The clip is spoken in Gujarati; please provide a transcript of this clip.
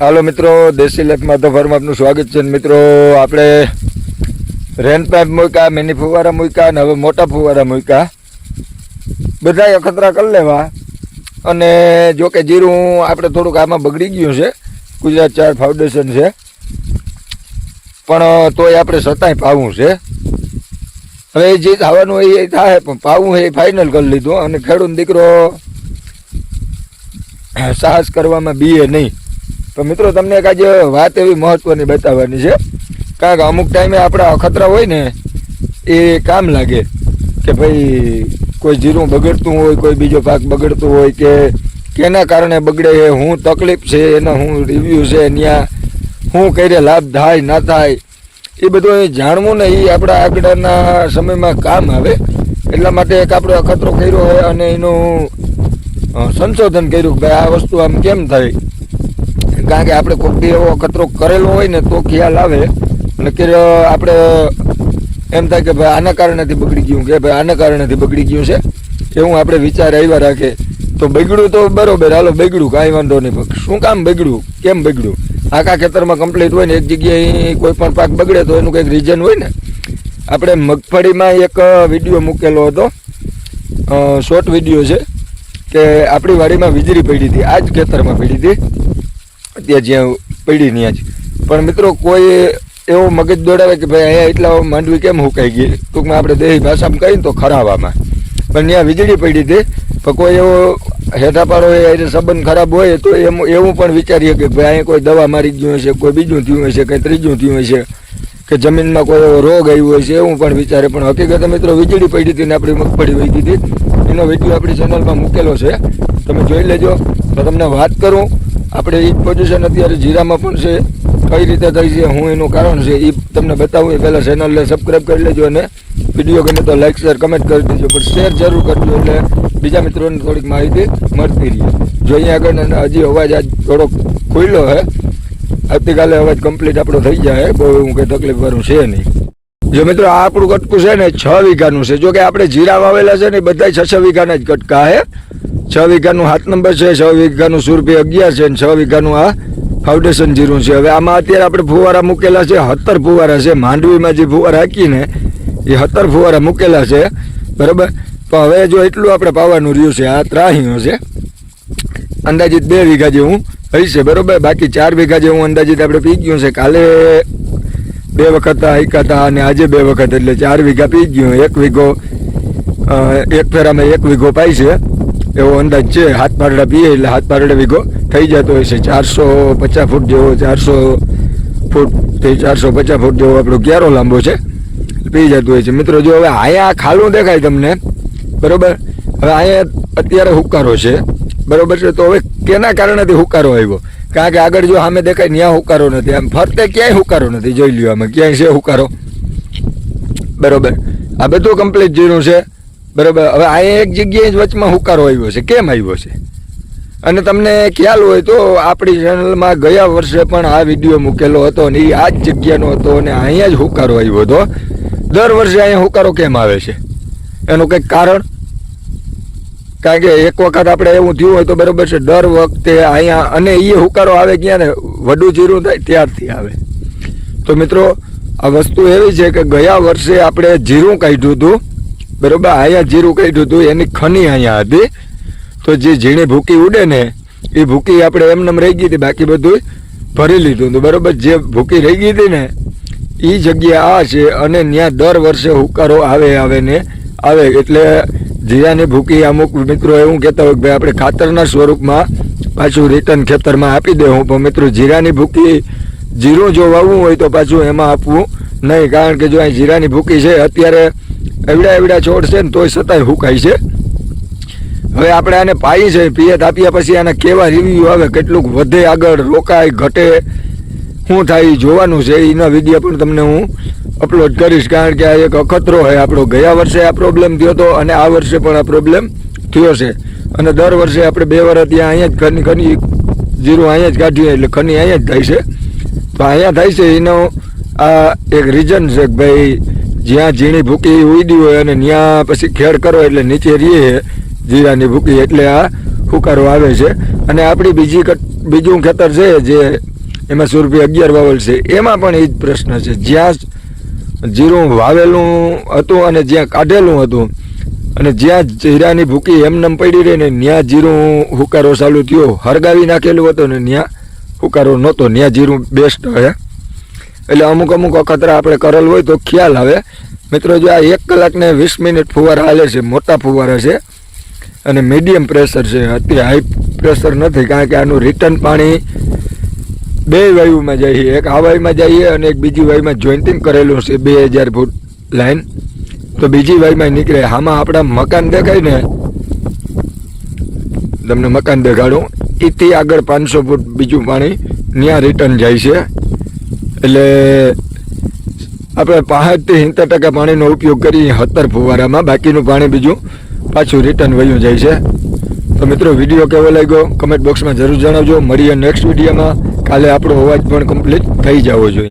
હાલો મિત્રો, દેશી લેફમાં તો ફરમાં આપનું સ્વાગત છે મિત્રો, આપણે રેન પાઇપ મૂક્યા, મિની ફુવારા મૂક્યા અને હવે મોટા ફુવારા મૂક્યા. બધા અખતરા કરી લેવા. અને જો કે જીરું આપણે થોડુંક આમાં બગડી ગયું છે. ગુજરાત ચાર ફાઉન્ડેશન છે. પણ તોય આપણે સતાય પાવું છે. હવે જે થવાનું એ થાય, પણ પાવું એ ફાઇનલ કરી લીધું. અને ખેડૂત દીકરો સાહસ કરવામાં બીએ નહીં. તો મિત્રો, તમને એક આજે વાત એવી મહત્વની બતાવવાની છે. કારણ કે અમુક ટાઈમે આપણા અખતરા હોય ને, એ કામ લાગે કે ભાઈ કોઈ જીરું બગડતું હોય, કોઈ બીજો પાક બગડતો હોય કે કેના કારણે બગડે હું તકલીફ છે, એના હું રિવ્યૂ છે ત્યાં હું કરે લાભ થાય, ના થાય, એ બધું એ જાણવું ને એ આપણા આગળના સમયમાં કામ આવે. એટલા માટે એક આપણે અખતરો કર્યો હોય અને એનું સંશોધન કર્યું કે ભાઈ આ વસ્તુ આમ કેમ થાય? કારણ કે આપણે કોઈ બી એવો કચરો કરેલો હોય ને તો ખ્યાલ આવે. અને આપણે એમ થાય કે ભાઈ આના કારણેથી બગડી ગયું કે ભાઈ આના કારણેથી બગડી ગયું છે. એવું આપણે વિચાર આવ્યા રાખે. તો બગડ્યું તો બરોબર, હાલો બગડ્યું, કાંઈ વાંધો નહીં. પણ શું કામ બગડ્યું? કેમ બગડ્યું? આખા ખેતરમાં કમ્પ્લીટ હોય ને, એક જગ્યાએ કોઈ પણ પાક બગડે તો એનું કંઈક રીઝન હોય ને. આપણે મગફળીમાં એક વીડિયો મૂકેલો હતો. શોર્ટ વીડિયો છે. કે આપણી વાડીમાં વીજળી પડી હતી. આ જ ખેતરમાં પડી હતી. ત્યાં જ્યાં પડી ત્યાં જ. પણ મિત્રો કોઈ એવો મગજ દોડાવે કે ભાઈ અહીંયા એટલા માંડવી કેમ હુકાઈ ગઈ ટૂંકમાં આપણે દેહી ભાષામાં કહીએ તો ખરાવામાં પણ ત્યાં વીજળી પડી હતી. પણ કોઈ એવો હેઠાપાડો એ સંબંધ ખરાબ હોય તો એમ એવું પણ વિચારીએ કે ભાઈ અહીંયા કોઈ દવા મારી ગયું હશે કોઈ બીજું થયું હશે કંઈ ત્રીજું થયું હશે કે જમીનમાં કોઈ એવો રોગ આવ્યો હોય છે, એવું પણ વિચારે. પણ હકીકત મિત્રો વીજળી પડી હતી ને આપણી મગફળી વહી હતી. એનો વીડિયો આપણી ચેનલમાં મૂકેલો છે. તમે જોઈ લેજો. તો તમને વાત કરું. આપણે એ પોઝિશન અત્યારે જીરામાં પણ છે. કઈ રીતે થઈ છે, હું એનું કારણ છે એ તમને બતાવું. એ પહેલાં ચેનલને સબસ્ક્રાઈબ કરી લેજો અને વીડિયો ગમે તો લાઈક શેર કમેન્ટ કરી દેજો. પણ શેર જરૂર કરજો એટલે બીજા મિત્રોને થોડીક માહિતી મળતી રહે. જો અહીંયા આગળ હજી અવાજ આજ થોડોક ખુલ્લો છે આવતીકાલે અવાજ કમ્પ્લીટ આપણો થઈ જાય બહુ એવું કંઈ તકલીફ વાળું છે નહીં. જો મિત્રો, આ આપણું કટકું છે ને છ વીઘાનું છે. જો કે આપણે જીરા વાવેલા છે ને બધા છ છ વીઘાના જ કટકા છે છ વીઘાનું હાથ નંબર છે, છ વીઘાનું સુરભી અગિયાર છે અને છ વીઘાનું આ ફાઉન્ડેશન જીરું છે. હવે આમાં અત્યારે આપણે ફુવારા મૂકેલા છે સત્તર ફુવારા છે. માંડવીમાં જે ફુવારા હાકીને એ સત્તર ફુવારા મૂકેલા છે. બરાબર? પણ હવે જો એટલું આપણે પાવાનું રહ્યું છે, આ ત્રાહીઓ છે. અંદાજિત બે વીઘા જેવું હશે, બરાબર? બાકી ચાર વીઘા જેવું અંદાજિત આપણે પી ગયું છે. કાલે બે વખત હાઈકા હતા અને આજે બે વખત, એટલે ચાર વીઘા પી ગયું. એક વીઘો એક ફેરામાં એક વીઘો પાય છે. એવો અંદાજ છે. હાથ પારડા પીએ એટલે હાથ પારડા વીઘો થઈ જતો હોય છે. ચારસો પચાસ ફૂટ જેવો, ચારસો ફૂટથી ચારસો પચાસ ફૂટ જેવો આપણો ક્યારો લાંબો છે. પી જતું હોય છે. મિત્રો, જો હવે અહીંયા ખાલું દેખાય તમને, બરોબર? હવે અહીંયા અત્યારે હુકારો છે. બરોબર છે? તો હવે કેના કારણેથી હુકારો આવ્યો? કારણ કે આગળ જો સામે દેખાય ત્યાં હુકારો નથી. આમ ફરતે ક્યાંય હુકારો નથી. જોઈ લ્યો આમાં. ક્યાંય છે હુકારો? બરોબર? આ બધું કમ્પ્લીટ જીરું છે. બરોબર. હવે અહીંયા એક જગ્યાએ જ વચમાં હુકારો આવ્યો છે. કેમ આવ્યો છે? અને તમને ખ્યાલ હોય તો આપણી ચેનલમાં ગયા વર્ષે પણ આ વીડિયો મૂકેલો હતો અને એ આ જ જગ્યાનો હતો અને અહીંયા જ હુકારો આવ્યો હતો. દર વર્ષે અહીંયા હુકારો કેમ આવે છે? એનું કંઈક કારણ? કારણ કે એક વખત આપણે એવું થયું હોય તો બરાબર છે. દર વખતે અહીંયા અને એ હુકારો આવે ક્યાં ને? વડું જીરું થાય ત્યારથી આવે. તો મિત્રો, આ વસ્તુ એવી છે કે ગયા વર્ષે આપણે જીરું કાઢ્યું હતું. બરોબર, અહીંયા જીરું કાઢ્યું હતું, એની ખની અહીંયા હતી. તો જે ઝીણી ભૂકી ઉડે ને, એ ભૂકી આપણે એમનેમ રહી ગઈ હતી, બાકી બધું ભરી લીધું હતું. બરોબર, જે ભૂકી રહી ગઈ હતી ને એ જગ્યા આ છે અને ત્યાં દર વર્ષે હુકારો આવે આવે ને, આવે. એટલે જીરાની ભૂકી અમુક મિત્રો એવું કહેતા હોય કે ભાઈ, આપણે ખાતરના સ્વરૂપમાં પાછું રિટર્ન ખેતરમાં આપી દેવું પણ મિત્રો, જીરાની ભૂકી જીરું જો વાવવું હોય તો પાછું એમાં આપવું નહીં. કારણ કે જો અહીં જીરાની ભૂકી છે, અત્યારે એવડા એવડા છોડ છે ને તોય છતાંય હુકાય છે. હવે આપણે આને પાઈ છે, પિયત આપ્યા પછી આના કેવા રિવ્યુ આવે, કેટલુંક વધે આગળ, રોકાય, ઘટે, શું થાય જોવાનું છે એના વીડિયો પણ તમને હું અપલોડ કરીશ, કારણ કે આ એક અખતરો હોય આપણો ગયા વર્ષે આ પ્રોબ્લેમ થયો હતો અને આ વર્ષે પણ આ પ્રોબ્લેમ થયો છે. અને દર વર્ષે આપણે બે વર્ષ ત્યાં અહીંયા જ ખની ખની જીરું અહીંયા જ કાઢીએ, એટલે ખની અહીંયા જ થાય છે. તો અહીંયા થાય છે, એનો આ એક રીઝન છે કે ભાઈ જ્યાં ઝીણી ભૂકી ઉડી હોય અને ત્યાં પછી ખેડ કરો એટલે નીચે રહીએ જીરાની ભૂકી એટલે આ હુકારો આવે છે. અને આપણી બીજી બીજું ખેતર છે જે એમાં સુરભી અગિયાર વાવલ છે. એમાં પણ એ જ પ્રશ્ન છે. જ્યાં જીરું વાવેલું હતું અને જ્યાં કાઢેલું હતું અને જ્યાં જીરાની ભૂકી એમનેમ પડી રહી ને ત્યાં જીરું હુકારો ચાલુ થયો. હરગાવી નાખેલું હતું ને ત્યાં હુકારો નહોતો. ત્યાં જીરું બેસ્ટ હે એટલે અમુક અમુક અખતરા આપણે કરેલ હોય તો ખ્યાલ આવે. મિત્રો, જો આ એક કલાકને વીસ મિનિટ ફુવારા હાલે છે, મોટા ફુવારા છે, અને મીડિયમ પ્રેશર છે, અત્યારે હાઈ પ્રેશર નથી, કારણ કે આનું રિટર્ન પાણી બે વાયુમાં જઈએ, એક આ વાયુમાં જઈએ અને એક બીજી વાયુમાં જોઈન્ટિંગ કરેલું છે, બે હજાર ફૂટ લાઈન તો બીજી વાયુમાં નીકળે. આમાં આપણા મકાન દેખાય ને, તમને મકાન દેખાડું એથી આગળ પાંચસો ફૂટ બીજું પાણી ત્યાં રિટર્ન જાય છે. એટલે આપણે પાંસઠથી સિત્તેર ટકા પાણીનો ઉપયોગ કરીએ સત્તર ફુવારામાં, બાકીનું પાણી બીજું પાછું રિટર્ન વયું જાય છે. તો મિત્રો વીડિયો કેવો લાગ્યો? કમેન્ટ બોક્સમાં જરૂર જણાવજો. મળીએ નેક્સ્ટ વિડીયોમાં કાલે આપણો અવાજ પણ કમ્પ્લીટ થઈ જવો જોઈએ.